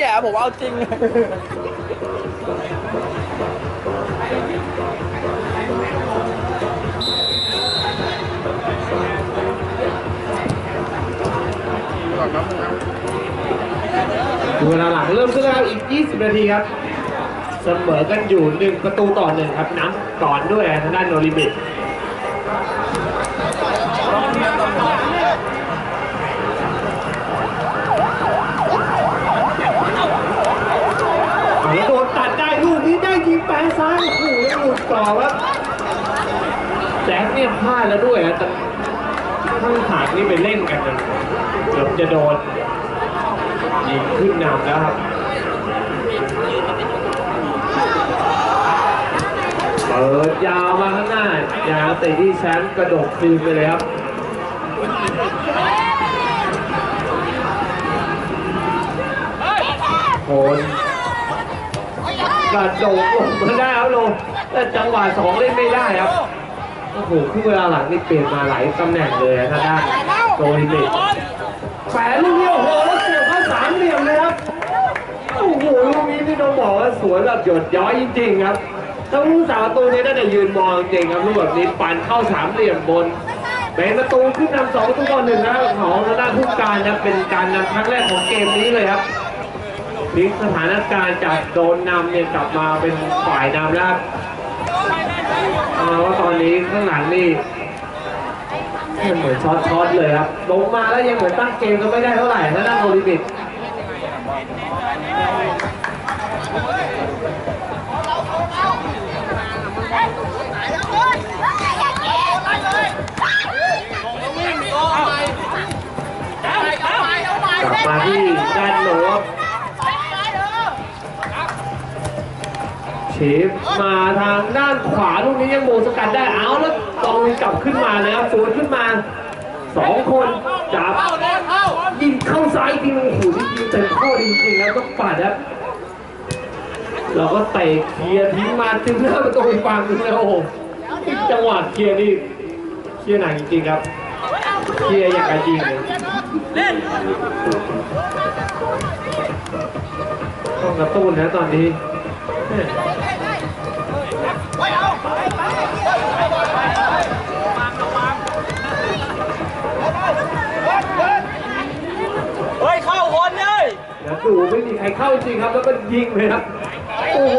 แย่ผมเอาจริงเวลาหลังเริ่มขึ้นแล้วอีก 20 นาทีครับ เสมอกันอยู่ 1 ประตูต่อหนึ่งครับน้ำก่อนด้วยทางด้านโนริบิตแล้วโดนตัดได้ลูกนี้ได้ยิงแปะซ้ายโอ้โหแล้วหลุด ต่อครับแจ็คเนี่ยพลาดแล้วด้วยอะแต่ข้างขาดนี่ไปเล่นกันเลยเกือบจะโดนยิงขึ้นนำแล้วครับเปิดยาวมาข้างหน้ายาวเตะที่แชมป์กระโดดคืนไปเลยครับโคนกระโดดลงมาได้ครับลง แต่จังหวะสองเล่นไม่ได้ครับโอ้โหครึ่งเวลาหลังนี่เปลี่ยนมาหลายตำแหน่งเลยนะทางด้านโดนิมิกแฝงลูกนี้โอ้โหแล้วเสียบเข้าสามเหลี่ยมเลยครับโอ้โหลูกนี้ที่ต้องบอกว่าสวยแบบหยดย้อยจริงๆครับถ้าผู้สาประตูนี้น่าจะยืนมองจริงครับลูกแบบนี้ปั่นเข้าสามเหลี่ยมบนเป็นประตูขึ้นนำสองประตูต่อหนึ่งนะครับของทางด้านผู้การนะเป็นการนำครั้งแรกของเกมนี้เลยครับพลิกสถานการณ์จากโดนนำเนี่ยกลับมาเป็นฝ่ายนำแล้วครับ ว่าตอนนี้ข้างหลังนี่เหมือนช็อตช็อตเลยครับลงมาแล้วยังเหมือนตั้งเกมก็ไม่ได้เท่าไหร่นะนั่นโอลิมปิกกลับมาที่ด้านโน้ต ชฟมาทางด้านขวาลูกนี้ยังโมงสกัดได้เอาแล้วตองกลับขึ้นมาแล้วสวนขึ้นมาสองคนจับยิงเข้าซ้ายทีนึงหนี่ยิงเต็มข้อจริงๆแล้วก็ปัดครับเราก็เตะเคลียร์ทิ้งมาถึงหน้าประตูอีกฝั่งหนึงแล้วโอ้โหจังหวะเคลียร์นี่เคลียร์หนักจริงๆครับเคลียร์อย่างกรจริงเลยต้องกระตุ้นนะตอนนี้ เฮ้ยเข้าคนเลยแล้วดูไม่มีใครเข้าจริงครับ แล้วก็ยิงเลยครับ โอ้โห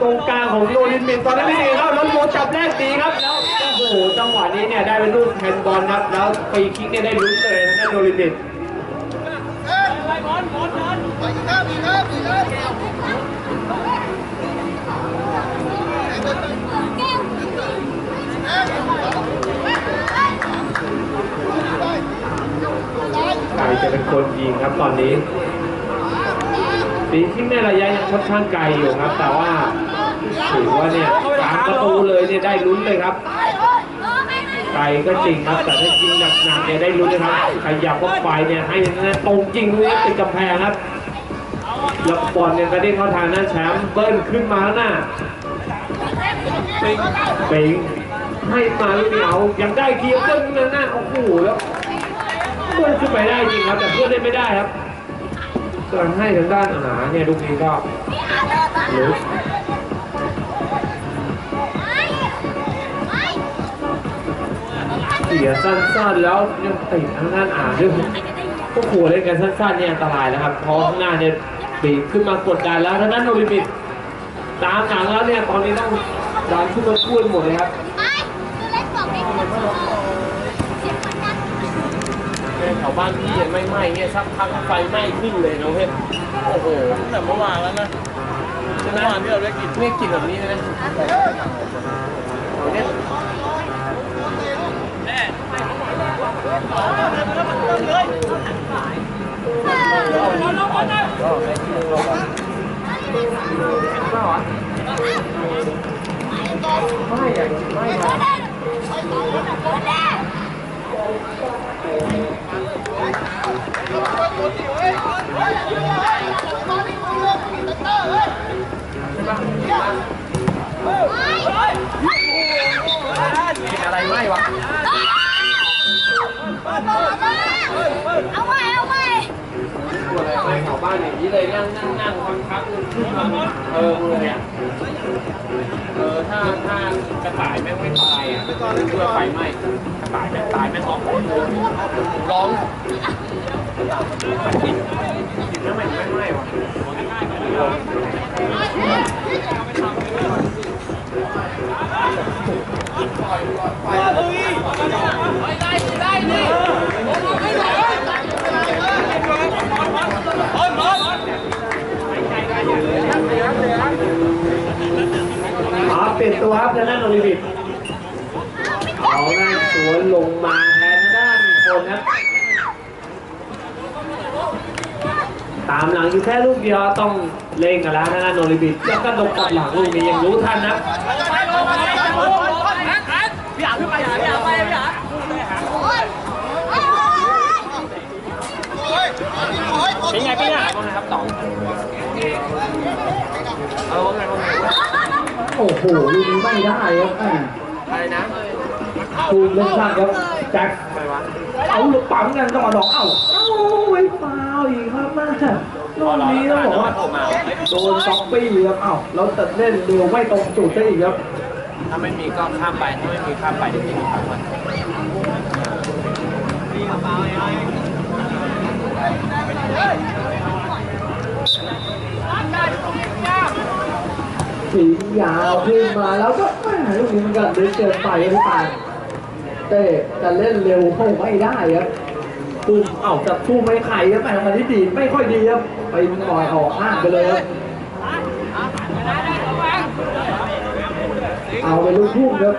ตรงกลางของโยลินมินตอนนั้นไม่ดีครับแล้วโมจับแรกดีครับ แล้ว โอ้โห จังหวะนี้เนี่ยได้เป็นลูกแฮนด์บอลครับ แล้วฟรีคิกเนี่ยได้ลุ้นเลยนะโยลินมิน ใครจะเป็นคนยิงครับตอนนี้ปีที่แม่ระยะยังค่อนข้างไกลอยู่ครับ แต่ว่าถือว่าเนี่ยสามประตูเลยเนี่ยได้ลุ้นเลยครับไกลก็จริงครับ แต่ถ้ายิงหนักๆเนี่ยได้ลุ้นนะครับขยับเข้าไปเนี่ยให้นะตรงจริงเลยติดกำแพงครับแล้วบอลเนี่ยก็ได้เข้าทางหน้าแชมป์เบิ้ลขึ้นมาแล้ว นะปิงให้มาลูกนี้เอายังได้เกียร์เบิ้ลขึ้นมาหน้าโอ้โหแล้วเบิ้ลขึ้นไปได้จริงครับ แต่เพื่อนได้ไม่ได้ครับการให้ทางด้านหาเนี่ยลูกนี้ก็ลุกเสียสั้นๆแล้วยังติดทางด้านอ่านด้วยก็ขู่เล่นกันสั้นๆเนี่ยอันตรายแล้วครับเพราะข้างหน้าเนี่ยปีขึ้นมากดดันแล้วทางด้านโนบิบิตตามหลังแล้วเนี่ยตอนนี้ต้อง ดันขึ้นมาช่วยหมดเลยครับแถวบ้านพี่ยังไม่ไหม้เนี่ยสักพักไฟไหม้ขึ้นเลยนะเพื่อนโอ้โหแต่เมื่อวานแล้วนะใช่ไหมเมื่อวานที่เราได้กินเนี่ยกลิ่นแบบนี้เลยนะเนี่ยไม่อะไม่อะ อะไรไม่วะเอาไว้เอาไว้ ไม่เผาบ้านอย่างนี้เลยนั่งนั่งนั่งคพักหนึ่งขึ้นมาเออเลยอะเออถ้าถ้ากระต่ายแม่งไม่ตายอะเพื่อไฟไหม้กระต่ายแม่งตายแม่งร้องโอ้โหร้องกระต่ายมันกินกินแล้วมันไม่ไหม้ว่ะ อ๋อเปลี่ยนตัวครับทางด้านโอลิบิทเอาหน้าสวนลงมาแทนด้านคนครับ ตามหลังอยู่แค่ลูกเดียวต้องเล่งกันแล้วนั่นโอลิบิทแล้วก็ดกกลับหลังลูกนี้ยังรู้ทันนะ หลูกนี้ไม่ได้ครับแม่อะไรนะตูมเล่นสั้นครับแจ็คอะไรวะเอาลูกปั๊มกันจังหวะดอกเอ้าเอ้าไว้ฟาวอีกครับแม่ลูกนี้ต้องบอกว่าโดนซ็อกปี้ครับเอ้าแล้วตัดเล่นเร็วไม่ตรงจุดได้อีกครับถ้าไม่มีก็ข้ามไปถ้าไม่มีข้ามไปเดี๋ยวพี่ข้ามไปถี บยาวขึ้นมาแล้วก็แม่ลูกนี้มันก็เดินเกินไปพี่ปานเต้จะเล่นเร็วเข้าไม่ได้ครับตุ้มเอ้าจะทุ่มไม่ไข่ครับแม่มันที่ดีไม่ค่อยดีครับไปหน่อยออกห้างไปเลยครับเอาไปลูกทุ่มครับ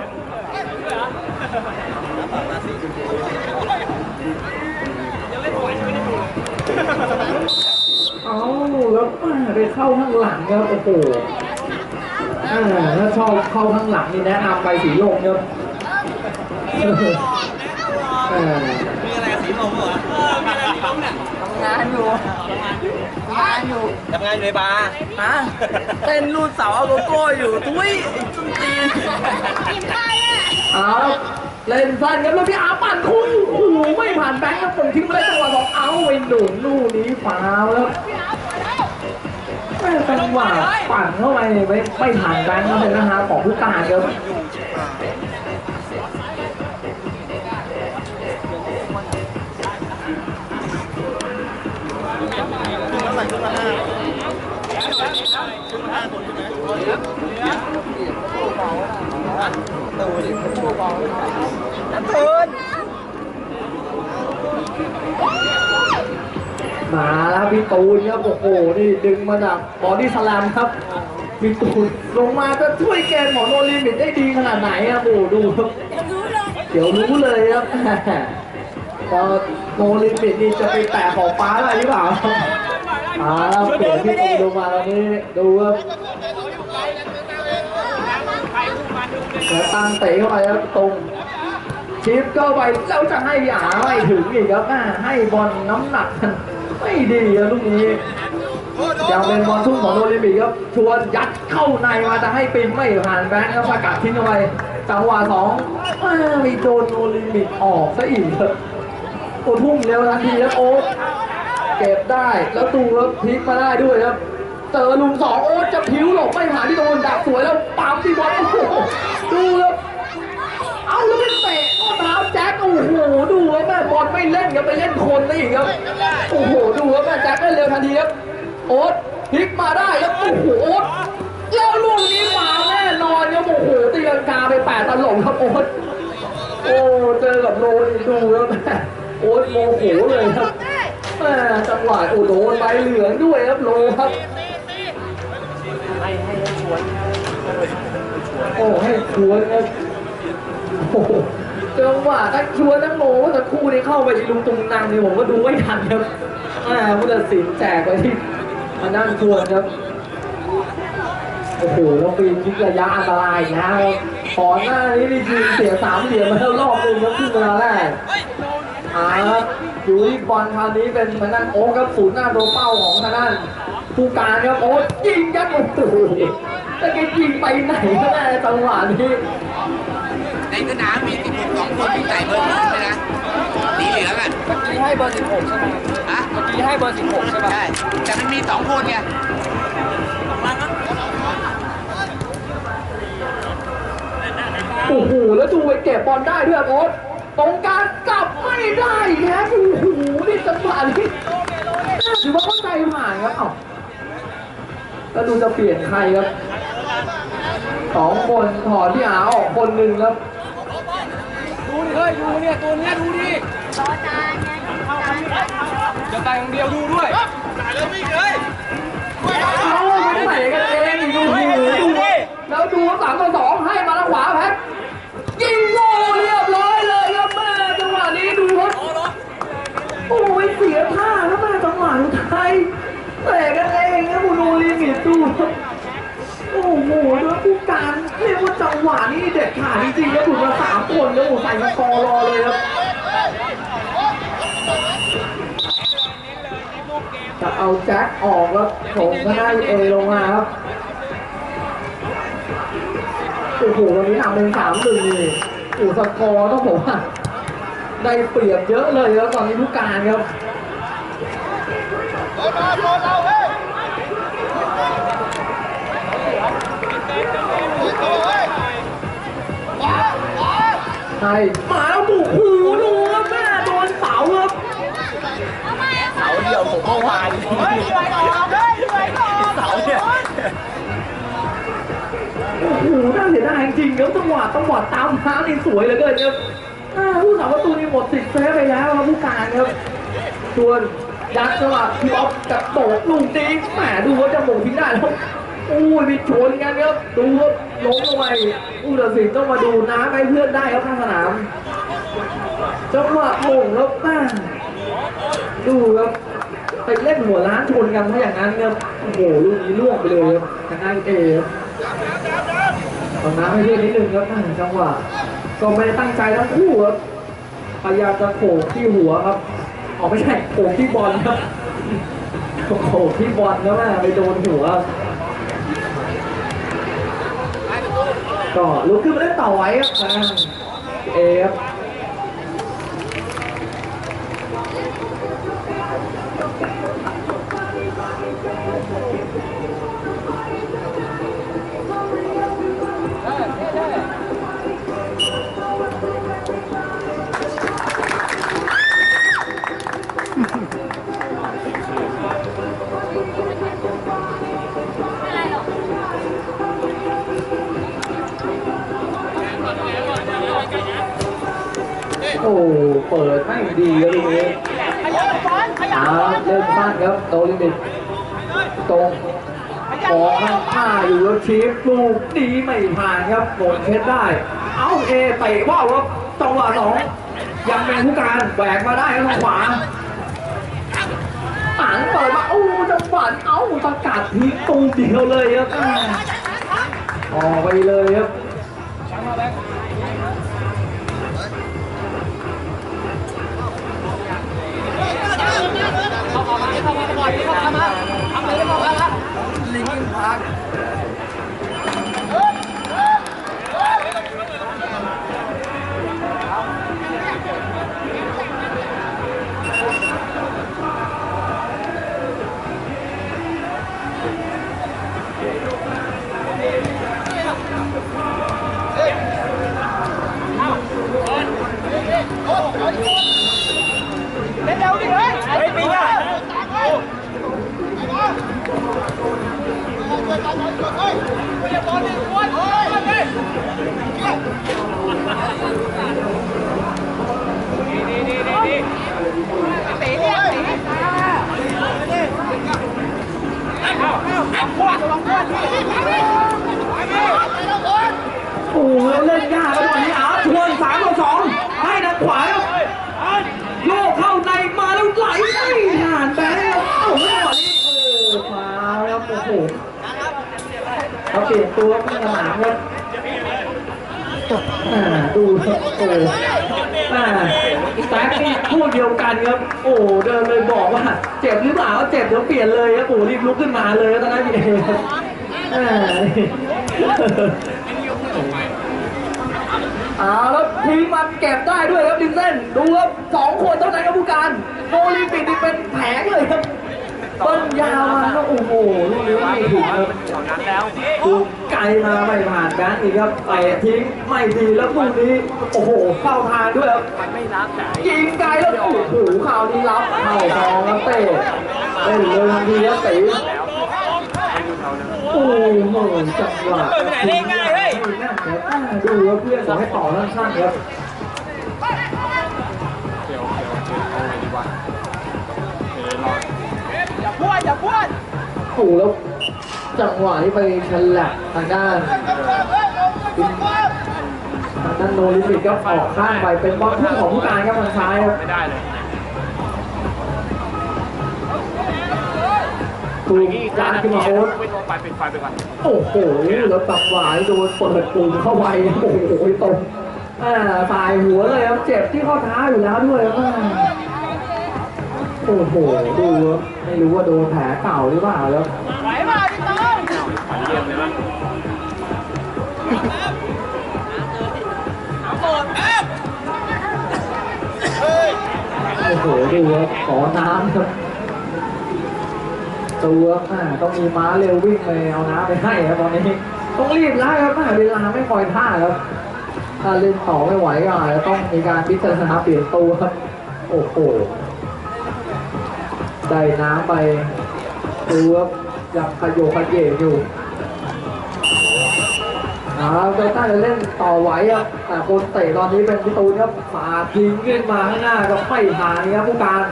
เอาแล้วม่ไปเข้าข้างหลังครับโอ้โห อ่าถ้าชอบเข้าข้างหลังนี่แนะนำไปสีลมครับมีอะไรสีลมเหรอเออมีอะไรสีลมเนี่ยทำงานอยู่ทำงานอยู่ทำงานอยู่ในบาร์ฮะเต้นรูดเสาเอาโลโก้อยู่ตุ้ยจุนจีนเอาเล่นสั้นครับแล้วพี่อาปั่นคุ้งโอ้โหไม่ผ่านแบงค์ครับผมทิ้งไม่ได้จังหวะบอกเอาไอ้หนุนลูกนี้ฟาวแล้ว แม่จังหวะปั่นเข้าไปไม่ไม่ผ่านแบงค์ครับเป็นนะฮะของผู้การครับตื่น มาแล้วพี่ตูนครับโอ้โหนี่ดึงมาจากบอดี้สแลมครับพี่ตูนลงมาจะช่วยแกนหมอโนลิมิตได้ดีขนาดไหนครับโอ้ดูครับเดี๋ยวรู้เลยครับพอโนลิมิตนี่จะไปแตะของฟ้าอะไรหรือเปล่าอ่าเปลี่ยนพี่ตูนลงมาตอนนี้ดูครับแล้วตั้งเตะเข้าไปครับตรงชิปเข้าไปแล้วจะให้พี่อาไม่ถึงอีกครับให้บอลน้ำหนักมัน ไม่ดีครับลูกนี้ยังเป็นบอลทุ่งของโอลิมปิกครับชวนยัดเข้าในมาจะให้ปินไม่ผ่านแบงค์ครับประกาศทิ้งเอาไว้จังหวะสองม่มีโดนโอลิมปิกออกซะอีกครับโอ้ทุ่มเร็วทันทีครับโอ๊ตเก็บได้แล้วตูครับพลิกมาได้ด้วยครับเจอลุงสองโอ๊ตจะผิวหลบไม่ผ่านที่โดนดักสวยแล้วปั๊มที่บอลโอ้โหดูครับ เอาแล้วไปเตะข้อเท้าแจ็คโอ้โห ดูว่าแม่บอลไม่เล่นครับไปเล่นคนได้อีกครับโอ้โหดูว่าแม่แจ็คเล่นเร็วทันทีครับโอ๊ตพลิกมาได้แล้วโอ้โหโอ๊ตแล้วลูกนี้มาแน่นอนครับโอ้โหตีลังกาไปแปดตลบครับโอ๊ตโอ้เจอกับโรนดูแล้วแม่โอ๊ตโมโหเลยครับแม่จังหวะโอ้โดนใบเหลืองด้วยครับโลครับให้ให้ชวนโอ้ให้ชวนครับโอ้ จังหวะทั้งชวนทั้งโมว่าสักครู่นี้เข้าไปอีลุงตุงนางนี่ผมก็ดูไม่ทันครับอ่าผู้ตัดสินแจกไปที่มานั่งชวนครับ โอ้โหแล้วปีนยิงระยะอันตรายนะครับก่อนหน้านี้นี่ยิงเสียสามเสียมมาแล้วรอบนึงครับครึ่งเวลาแรกอ่าอยู่ที่บอลคราวนี้เป็นทางด้านโอ๊คครับศูนย์หน้าตัวเป้าของทางด้านผู้การครับโอ๊ตยิงยัดโอ้โหแต่แกยิงไปไหนก็ได้จังหวะนี้ ในสนามมีสิบหกสองคนที่ใส่เบอร์สิบเลยนะสีเหลืองอะเมื่อกี้ให้เบอร์สิบหกใช่ไหมฮะเมื่อกี้ให้เบอร์สิบหกใช่ป่ะใช่แต่มันมีสองคนไงโอ้โห แล้วดูไปเก็บบอลได้ด้วยโอ๊ตตรงกลารกลับไม่ได้นะโอ้โห นี่จังหวะนี้น่าถือว่าเข้าใจผ่านครับเอ้าแล้วดูจะเปลี่ยนใครครับสองคนถอดที่อาออกคนหนึ่งแล้วดูดิ เฮ้ยดูเนี่ยตัวเนี้ยดูดิจะตายอย่างเดียวดูด้วยเอาไม่ใส่กันเองอีกดูโอ้โหดูแล้วดูสามต่อสองให้มาทางขวาแพ็คยิงโก้เรียบร้อยเลยครับแม่จังหวะนี้ดูครับโอ้ยเสียท่าแล้วแม่จังหวะสุดท้ายเตะกันเองนะบูโนลิมิตดูครับ โอ้โหแล้วผู้การเรียกว่าจังหวะนี้เด็ดขาดจริงๆแล้วถูกมาสามคนแล้วโอ้ใส่มาคอรอเลยครับจะเอาแจ็คออกแล้วโถงก็ได้เอลงมาครับโอ้โหวันนี้ทำเป็นสามหนึ่งนี่โอ้สกอร์ต้องบอกว่าได้เปรียบเยอะเลยครับตอนนี้ผู้การครับ ใช่มาแล้วบุกหูดูครับแม่โดนเสาครับเสาเดียวผมเมื่อวานเสาเนี่ยโอ้โหน่าเสียดายจริงๆครับจังหวะจังหวะตามท้านี่สวยเหลือเกินครับอ่าผู้สาวประตูนี่หมดสิทธิ์เซฟไปแล้วครับผู้การครับส่วนยัดจังหวะพี่อ๊อฟกับโบกลูกนี้แหมดูว่าจะโบกทิ้งได้แล้วโอ้ยมีชนกันครับดูครับล้มลงไปผู้ตัดสินต้องมาดูน้ำให้เพื่อนได้ครับข้างสนามจังหวะโมงแล้วแม่ดูครับไปเล่นหัวล้านชนกันถ้าอย่างนั้นเนี่ยโอ้โหลูกนี้ล่วงไปเลยครับทางด้านเอครับเอาน้ำให้เพื่อนนิดนึงครับอ่าจังหวะก็ไม่ได้ตั้งใจทั้งคู่ครับพยายามจะโขกที่หัวครับอ๋อไม่ใช่โขกที่บอลครับโขกที่บอลแล้วแม่ไปโดนหัว ก็ลุกขึ้นมาเล่นต่อไว้ครับเอฟ ชีฟลูกดีไม่ผ่านครับโหมดเช็ดได้ เอาเอเตะว่าวครับจังหวะสองยังเป็นผู้การแบกมาได้ครับทางขวาหางเปิดมาโอ้จังหวะเอ้าสกัดทีตูเดียวเลยครับออกไปเลยครับลิงก์พา โอ้โหเล่นยากแล้วตอนนี้อาทวนสามต่อสองให้ทางขวาครับโยกเข้าในมาแล้วไหลไม่ผ่านแบงค์ครับเอ้าไม่จังหวะนี้โอ้มาแล้วโอ้โห เขาเปลี่ยนตัวขึ้นสนามครับอ่าดูครับโอ้อ่าแซกนี่พูดเดียวกันครับ โอ้เดินเลยบอกว่า เจ็บหรือเปล่าเจ็บเดี๋ยวเปลี่ยนเลยครับโอ้รีบลุกขึ้นมาเลยตอนนั้นพี่เอครับอ่าเอาแล้วทีมมันเก็บได้ด้วยครับดินเส้น ดูครับสองคนเท่านั้นครับผู้การโอลิมปิกนี่เป็นแผงเลยครับ เปิ้ลยาวมาก็โอ้โหลูกนี้ไม่ถูกครับตอนนั้นแล้วดูไกลมาไม่ผ่านการอีกครับไปทิ้งไม่ดีแล้วลูกนี้โอ้โหเข้าทางด้วยครับมันไม่นับแต่ยิงไกลแล้วโอ้โหข่าวนี้รับเข้าทองครับเต้เล่นเลยทันทีครับตีแล้วไม่มีเขานะโอ้โหจังหวะดูว่าเพื่อนบอกให้ต่อสั้นๆครับ โอ้โหแล้วจังหวะที่ไปฉลับทางด้านทางด้านโนลิมิตก็ออกข้างไปเป็นบอลพุ่งของผู้การครับทางซ้ายครับไม่ได้เลยถูกจานขึ้นมาโอ๊ตไม่ลงไปปิดไฟไปก่อนโอ้โหแล้วจังหวะที่โดนเปิดปุ่มเข้าไปโอ้โหตรงอ่าสายหัวเลยครับเจ็บที่ข้อเท้าอยู่แล้วด้วยครับอ่า โอ้โหดูไม่รู้ว่าโดนแผลเก่าหรือเปล่าแล้วฝันเยี่ยมเลยมั้งโอ้โหดูครับขอน้ำครับตัวอ่าต้องมีม้าเร็ววิ่งไปเอาน้ำไปให้ครับตอนนี้ต้องรีบแล้วครับเวลาไม่คอยท่าครับถ้าเล่นต่อไม่ไหวก็อาจจะต้องมีการพิจารณาเปลี่ยนตัวครับโอ้โห ได้น้ำไปดูครับยังขยโยขยเยอยู่เอาครับเบต้าจะเล่นต่อไหวครับ แต่คนเตะตอนนี้เป็นพิตูนครับปาดทิ้งขึ้นมาข้างหน้าก็ไม่ทานครับผู้การ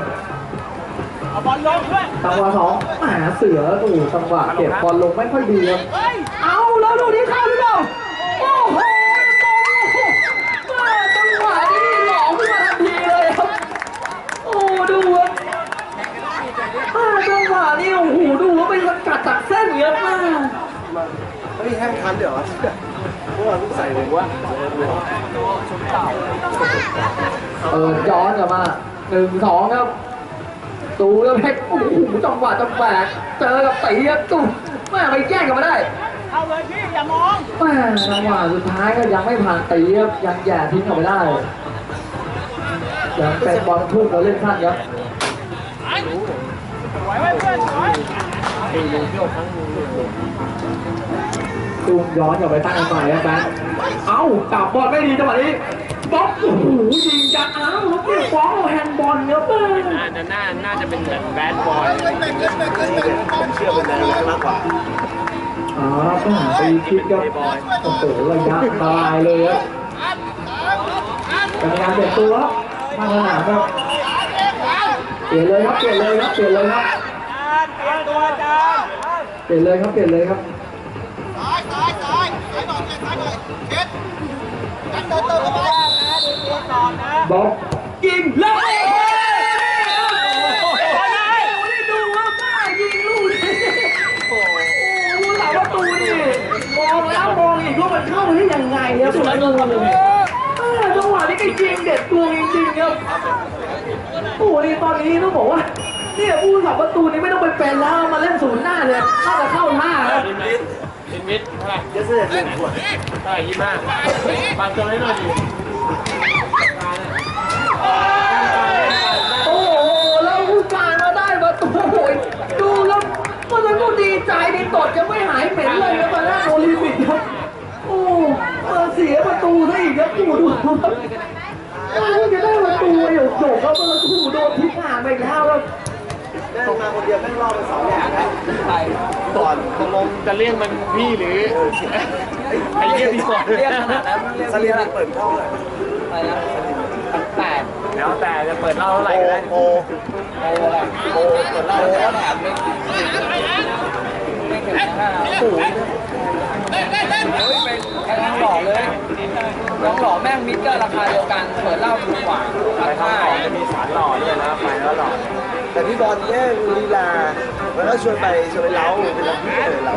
เอาบอลลงด้วยจังหวะสองแหมเสือโอ้โหจังหวะเก็บบอลลงไม่ค่อยดีครับ เอาแล้วดูนี่เข้าหรือเปล่าโอ้โหตรงโอ้โหแม่จังหวะนี้หลอกขึ้นมาทันทีเลยครับ โอ้ดูครับแม่จังหวะนี้โอ้โหดูว่าเป็นสกัดจาก เยอะมากเฮ้ยแห้งทันเดี๋ยวพวกเราลูกใส่เลยว่าเปิดย้อนกลับมาหนึ่งสองครับดูแล้วเพชรโอ้โหจังหวะจังแบกเจอกับตีครับตุ้มแม่ไปแย่งกันมาได้เอาเลยพี่อย่ามองแม่จังหวะสุดท้ายก็ยังไม่ผ่านตีครับยังแย่ทิ้งออกไปได้ยังเป็นบอลทุ่งเราเล่นสั้นครับไหวไว้เพื่อนไหว ตูมย้อนกลับไปตั้งกันใหม่ครับแบงค์เอ้ากลับบอลไม่ดีจังหวะนี้บล็อกโอ้โหยิงจังอ้าวแล้วเปลี่ยนบอลแฮนด์บอลครับแม่น่าจะน่าน่าจะเป็นแบบแบดบอยผมเชื่อเป็นแรงมากกว่าอ๋อก็หาไปคิดครับโอ้โหระยะอันตรายเลยครับกรรมการเปลี่ยนตัวครับทางสนามครับเปลี่ยนเลยครับเปลี่ยนเลยครับเปลี่ยนเลยครับเตรียมตัวจ เปลี่ยนเลยครับเปลี่ยนเลยครับซ้ายซ้ายซ้ายซ้ายหน่อยซ้ายหน่อยเช็ดกันเติมเติมเข้าไปบล็อกยิงแล้วโอ้โหนี่ดูว่าบ้ายิงลูกนี้โอ้โหหลังประตูนี่มองแล้วมองอีกว่ามันเข้าได้ยังไงครับสุดท้ายจังหวะนี้ก็ยิงเด็ดตัวจริงๆครับโอ้โหนี่ตอนนี้ต้องบอกว่า เนี่ยผู้สับประตูนี่ไม่ต้องไปเป็นแล้วมาเล่นศูนย์หน้าเลยถ้าจะเข้าท่าครับลิมิตลิมิตเท่าไหร่เดี๋ยวเสด็จหนึ่งขวดเท่าไหร่ยี่ห้าบางตัวให้หน่อยดิโอ้โหแล้วผู้การมาได้ประตูโอ้ยดูแล้วมันเลยก็ดีใจดีตดยังไม่หายเหม็นเลยนะมาหน้าโอลิมปิกครับโอ้มาเสียประตูซะอีกครับดูดูครับโอ้ยจะได้ประตูเดี๋ยวจบแล้วมันถูโดนทิ้งห่างไปแล้วครับ แม่งมาคนเดียวแม่งรอดไปสองอย่างแล้วก่อนตกลงจะเรียกมันพี่หรือไอ้เรียกพี่ก่อนเรียกขนาดนั้นเรียกสลิมเปิดเข้าเลยอะไรนะแปดแล้วแต่จะเปิดเล่าเท่าไหร่ก็ได้โอโออะไรโอเปิดเล้าโอแล้วแถมไม่ไม่เข็มห้าโอ้โหเฮ้ยเป็นแค่ทั้งหล่อเลยทั้งหล่อแม่งมิดก็ราคาเดียวกัน เปิดเล้าถูกกว่าไปราข้าคางหล่อจะมีสารหล่อด้วยนะไปแล้วหล่อ แต่พี่บอลแย่งลีลาแล้วก็ชวนไปชวนไปเล้าเป็นรับพี่เลยเล้า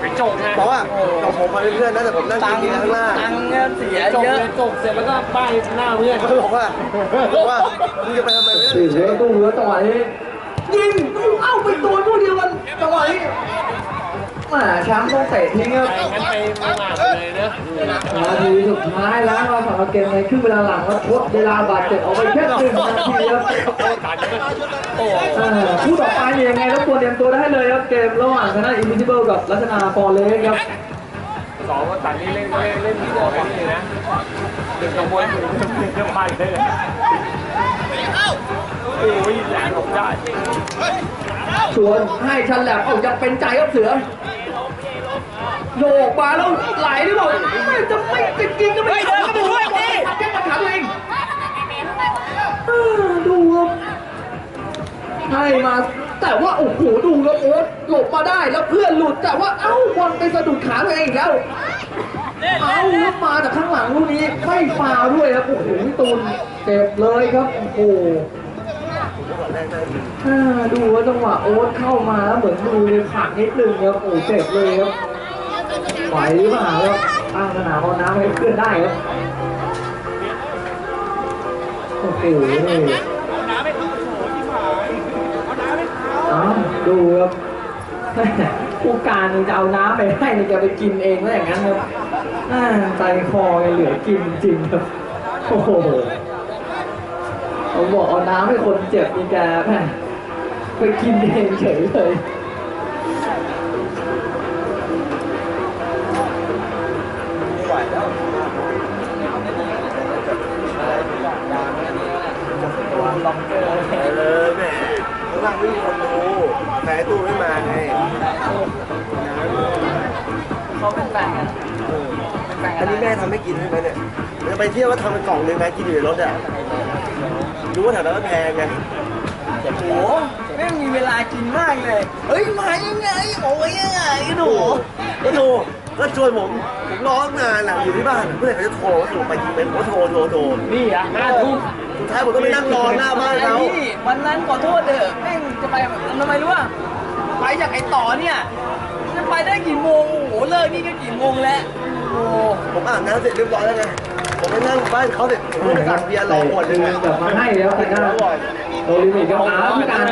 ไปจกไงเพราะว่าเราผมมาเป็นเพื่อนนะแต่ผมนั่งตักิงนค์กินข้างล่างตังค์เนี่ยเสียจกเยอะเลยจกเสร็จแล้วก็ป้ายหน้าเพื่อนเขาบอกว่าบอกว่ามึงจะไปทำไมไม่สี่ได้เหลือตู้เหลือจังหวะนี้ยิงเอ้าไปตัวผู้เดียวกันจังหวะนี้แหมาชมป์ต้องเตะทิ้งครับงั้นไปมังเลยนะนาทีสุดท้ายแล้วเราสำหรับเกมในครึ่งเวลาหลังแล้วทดเวลาบาดเจ็บออกไปแค่หนึ่งนาทีครับคู่ต่อไปเนี่ยยังไงรบกวนเตรียมตัวได้เลยครับเกมระหว่างคณะอินวิซิเบิลกับรัชนาฟอร์เลสครับสองตัดนี้เล่นเล่นเล่นที่ตัวนี้นะหนึ่งกระบวนหนึ่งหนึ่งกระพายเลยโอ้ยแรงผมได้ชวนให้ชันแหลบเอายังเป็นใจครับเสือ โยกมาแล้วไหลหรือเปล่าไม่จะไม่จะกินก็ไม่เดินก็ไม่ช่วยดิแก้ปัญหาตัวเองอ่าดูครับให้มาแต่ว่าโอ้โหดูครับโอ๊ตหลบมาได้แล้วเพื่อนหลุดแต่ว่าเอ้าบอลไปสะดุดขาตัวเองอีกแล้ว เอาแล้วมาจากข้างหลังลูกนี้ไม่ฟาวด้วยครับโอ้โหพี่ตูนเจ็บเลยครับโอ้โหอ่าดูว่าจังหวะโอ๊ตเข้ามาแล้วเหมือนมือเลยผลักนิดนึงครับโอ้โหเจ็บเลยครับ ไหวหรือเปล่าครับตั้งสนามเอาน้ำให้เพื่อนได้ครับโอ้โหอ้าดูครับผู้การจะเอาน้ำไปให้นี่แกไปกินเองแล้วอย่างนั้นครับใจคอแกเหลือกินจริงครับโอ้โหผมบอกเอาน้ำให้คนเจ็บนี่แก่ไปกินเองเฉยเลย ล็อกเกอร์เออแหมข้างล่างไม่มีคนดูแพ้ตู้ไม่มาไงเขาเป็นแฟนกันเป็นแฟนกัอันนนี้แม่ทำให้กินใช่ไหมเนี่ยจะไปเที่ยวว่าทำเป็นกล่องเลยไหมกินอยู่ในรถอะรู้ว่าแถวนั้นมันแพงไงโอ้โหไม่มีเวลากินมากเลย เฮ้ยมายังไงโอ้ยยังไงหนูโอ้โหก็ชวนผมผมร้องนานแหละอยู่ที่บ้านเพื่อนเขาจะโทรสรุปไปยิงเป็นโอ้โทรโทรโทรนี่อะห้าทุ่มสุด ท้ายผมก็ไปนั่งรอหน้าบ้านเขาไอ้นี่วันนั้นขอโทษเถอะแม่งจะไปทำไมรู้ป่ะไปจากไอ้ต่อเนี่ยจะไปได้กี่โมงโอ้โหเลิกนี่ก็กี่โมงแล้วโอ้โหผมอาบน้ำเสร็จเรียบร้อยแล้วไงผมไปนั่งบ้านเขาเสร็จผมก็ไปสั่งเบียร์รอขวดหนึงกลับมาให้แล้วแต่หน้าโดลิมิตครับหาผู้การ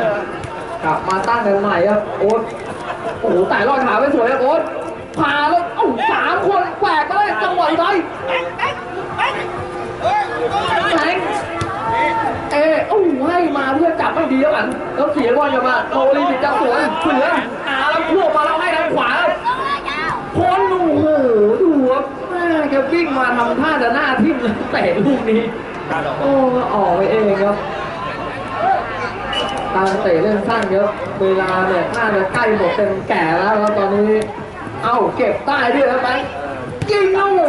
กลับมาตั้งกันใหม่ครับโอ๊ตโอ้โหแต่รอดขาไปสวยครับโอ๊ตพาแล้วเอ้าสามคนแหวกมาได้จังหวะสุดท้ายแทง เอโอ้โหให้มาเพื่อจับไม่ดีแล้วกันแล้วเสียบอลกลับมาโดลิมิตจะสวนเสือหาแล้วพวกมาแล้วให้ทางขวาคนโอ้โหดูครับแม่แกวิ่งมาทำท่าจะหน้าทิ่มเลยเตะลูกนี้โอ้ออกไปเองครับการเตะเล่นสั้นครับเวลาเนี่ยน่าจะใกล้หมดเต็มแก่แล้วครับตอนนี้ เอ้าเก็บใต้ด้วยครับไปยิงโอ้โห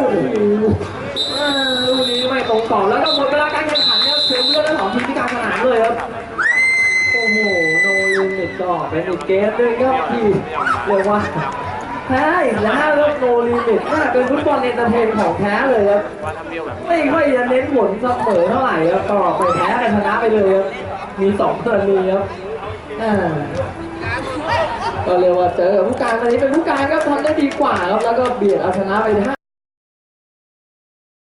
อ่าลูกนี้ไม่ตรงต่อแล้วก็หมดเวลาการแข่งขัน ครับเสียเลือดทั้งสองทีมที่กางสนามเลยครับ โอ้โห โนลิมิตก็เป็นอีกเกมหนึงครับที่เรียกว่าแพ้อีกแล้วครับโนลิมิตน่าเป็นฟุตบอลเอนเตอร์เทนของแท้เลยครับ ไม่ค่อยจะเน้นผลเสมอเท่าไหร่ครับก็ไปแพ้ไปชนะไปเลยครับ มีสองกรณีครับอ่าก็เรียกว่าเจอกับผู้การวันนี้เป็นผู้การก็ทำได้ดีกว่าครับ แล้วก็เบียดเอาชนะไปได้